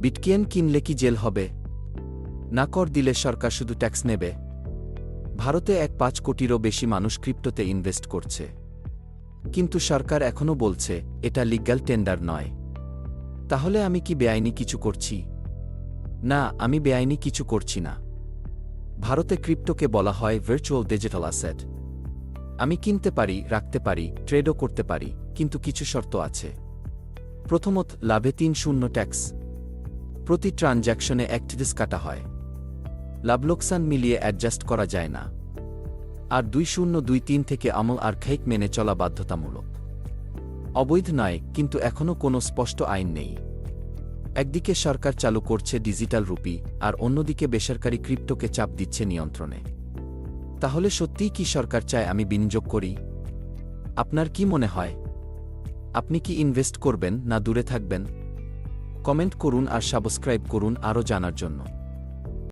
বিটকিয়েন কিনলে কি জেল হবে? না কর দিলে সরকার শুধু ট্যাক্স নেবে। ভারতে এক পাঁচ কোটিরও বেশি মানুষ ক্রিপ্টোতে ইনভেস্ট করছে। কিন্তু সরকার এখনও বলছে, এটা লিগ্যাল টেন্ডার নয়। তাহলে আমি কি বেআইনি কিছু করছি? না, আমি বেআইনি কিছু করছি না। ভারতে ক্রিপ্টোকে বলা হয় ভার্চুয়াল ডিজিটাল অ্যাসেট আমি কিনতে পারি, রাখতে পারি ট্রেডও করতে পারি, কিন্তু কিছু শর্ত আছে। প্রথমত, লাভে তিন শূন্য ট্যাক্স। প্রতি ট্রানজ্যাকশনে অ্যাক্টিভিস কাটা হয়। লাভ লোকসান মিলিয়ে অ্যাডজাস্ট করা যায় না। আর দুই শূন্য দুই তিন থেকে আমল আর খেইক মেনে চলা বাধ্যতামূলক। অবৈধ নয়, কিন্তু এখনও কোনো স্পষ্ট আইন নেই। একদিকে সরকার চালু করছে ডিজিটাল রুপি, আর অন্যদিকে বেসরকারি ক্রিপ্টোকে চাপ দিচ্ছে নিয়ন্ত্রণে। তাহলে সত্যিই কি সরকার চায় আমি বিনিয়োগ করি? আপনার কি মনে হয়? আপনি কি ইনভেস্ট করবেন না দূরে থাকবেন? কমেন্ট করুন আর সাবস্ক্রাইব করুন আরও জানার জন্য।